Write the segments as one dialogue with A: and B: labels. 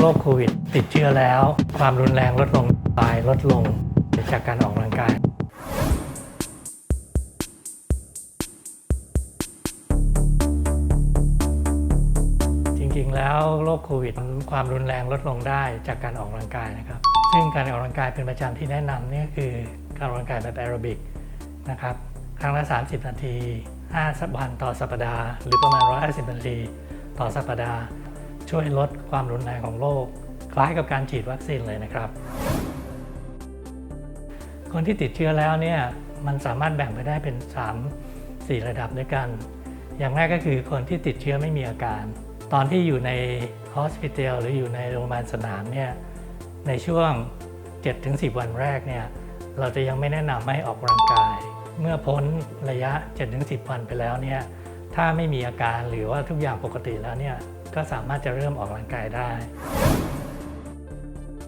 A: โรคโควิด ติดเชื้อแล้ว ความรุนแรงลดลงตายลดลงจากการออกกำลังกายจริงๆแล้วโรคโควิดความรุนแรงลดลงได้จากการออกกำลังกายนะครับ ซึ่งการออกกำลังกายเป็นประจำที่แนะนำนี่ยคือการออกกำลังกายแบบแอโรบิกนะครับครั้งละ 30 นาที5วันต่อสัปดาห์ หรือประมาณ 150 นาที ต่อสัปดาห์ ช่วยลดความรุนแรงของโรคคล้ายกับการฉีดวัคซีนเลยนะครับ คนที่ติดเชื้อแล้วเนี่ยมันสามารถแบ่งไปได้เป็น 3 4 ระดับด้วยกัน อย่างแรกก็คือคนที่ติดเชื้อไม่มีอาการ ตอนที่อยู่ในฮอสพิทอลหรืออยู่ในโรงพยาบาลสนามเนี่ยในช่วง 7-10 วันแรกเนี่ยเราจะยังไม่แนะนำให้ออกกำลังกาย เมื่อพ้นระยะ 7-10 วันไปแล้วเนี่ยถ้าไม่มีอาการหรือว่าทุกอย่างปกติแล้วเนี่ย ก็สามารถจะเริ่มออกกำลังกายได้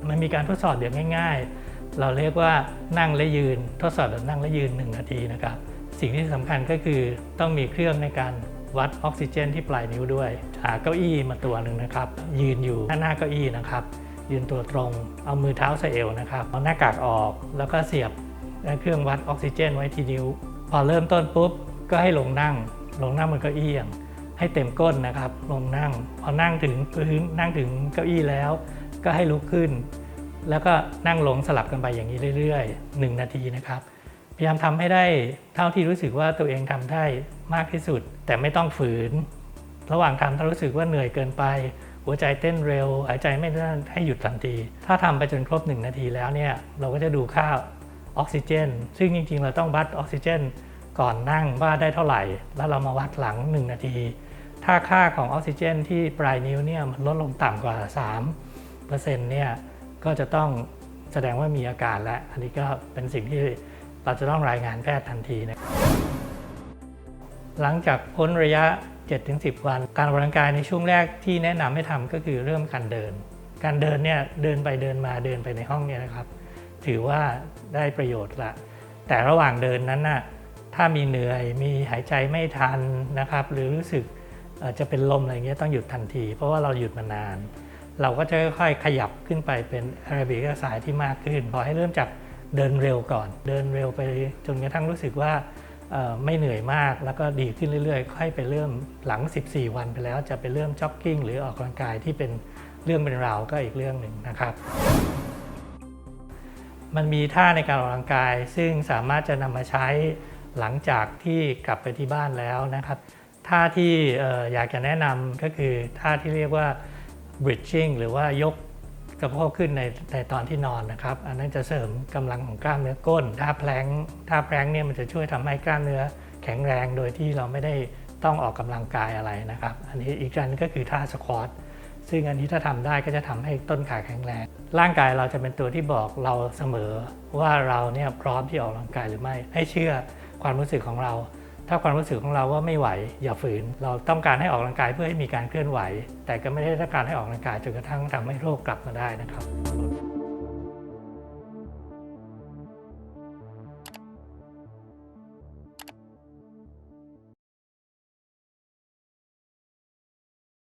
A: มันมีการทดสอบแบบง่าย ๆ เราเรียกว่านั่งและยืน ทดสอบแบบนั่งและยืน 1 นาทีนะครับ สิ่งที่สำคัญก็คือต้องมีเครื่องในการวัดออกซิเจน ที่ปลายนิ้วด้วยหาเก้าอี้มาตัวหนึ่งนะครับ ยืนอยู่หน้าหน้าเก้าอี้นะครับ ยืนตัวตรง เอามือเท้าใส่เอวนะครับ เอาหน้ากากออก แล้วก็เสียบเครื่องวัดออกซิเจน ไว้ที่นิ้ว พอเริ่มต้นปุ๊บ ก็ให้ลงนั่ง ลงนั่งบนเก้าอี้อย่าง ให้เต็มก้นนะครับลงนั่ง พอนั่งถึงพื้นนั่งถึงเก้าอี้แล้ว ก็ให้ลุกขึ้น แล้วก็นั่งลงสลับกันไปอย่างนี้เรื่อยๆ 1 นาทีนะครับ พยายามทำให้ได้เท่าที่รู้สึกว่าตัวเองทำได้มากที่สุด แต่ไม่ต้องฝืน ระหว่างทำถ้ารู้สึกว่าเหนื่อยเกินไป หัวใจเต้นเร็วหายใจไม่ได้ให้หยุดทันที ถ้าทำไปจนครบ 1 นาทีแล้วเนี่ยเราก็จะดูค่าออกซิเจน ซึ่งจริงๆ เราต้องวัดออกซิเจนก่อนนั่งว่าได้เท่าไหร่ แล้วเรามาวัดหลัง 1 นาที ถ้าค่าของออกซิเจนที่ปลายนิ้วเนี่ยมันลดลงต่ำกว่า 3%เนี่ยก็จะต้องแสดงว่ามีอาการแล้วอันนี้ก็เป็นสิ่งที่เราจะต้องรายงานแพทย์ทันทีนะหลังจากพ้นระยะ 7-10 วัน การออกกำลังกายในช่วงแรกที่แนะนำให้ทำก็คือเริ่มการเดิน การเดินเนี่ยเดินไปเดินมาเดินไปในห้องเนี่ยนะครับ ถือว่าได้ประโยชน์ละ แต่ระหว่างเดินนั้นน่ะถ้ามีเหนื่อยมีหายใจไม่ทันนะครับ หรือรู้สึก จะเป็นลมอะไรเงี้ยต้องหยุดทันที เพราะว่าเราหยุดมานาน เราก็จะค่อยๆขยับขึ้นไปเป็นแอโรบิกสายที่มากขึ้นพอให้เริ่มจากเดินเร็วก่อน เดินเร็วไปจนกระทั่งรู้สึกว่าไม่เหนื่อยมากแล้วก็ดีขึ้นเรื่อยๆ ค่อยไปเริ่มหลัง 14 วันไปแล้วจะไปเริ่มจ็อกกิ้งหรือออกกำลังกายที่เป็นเรื่องเป็นราวก็อีกเรื่องหนึ่งนะครับ มันมีท่าในการออกกำลังกาย ซึ่งสามารถจะนำมาใช้หลังจากที่กลับไปที่บ้านแล้วนะครับ ท่าที่อยากจะแนะนำก็คือท่าที่เรียกว่า bridging หรือว่ายกกระโปงขึ้นในในตอนที่นอนนะครับ อันนั้นจะเสริมกำลังของกล้ามเนื้อก้น ท่าแพลงท่าแพลงเนี่ยมันจะช่วยทำให้กล้ามเนื้อแข็งแรงโดยที่เราไม่ได้ต้องออกกำลังกายอะไรนะครับ อันนี้อีกอันก็คือท่าสควอตซึ่งอันนี้ถ้าทำได้ก็จะทำให้ต้นขาแข็งแรง ร่างกายเราจะเป็นตัวที่บอกเราเสมอว่าเราเนี่ยพร้อมที่ออกกำลังกายหรือไม่ ให้เชื่อความรู้สึกของเรา ถ้าความรู้สึกของเราว่าไม่ไหวอย่าฝืน เราต้องการให้ออกกำลังกายเพื่อให้มีการเคลื่อนไหว แต่ก็ไม่ได้ต้องการให้ออกกำลังกายจนกระทั่งทำให้โรคกลับมาได้นะครับ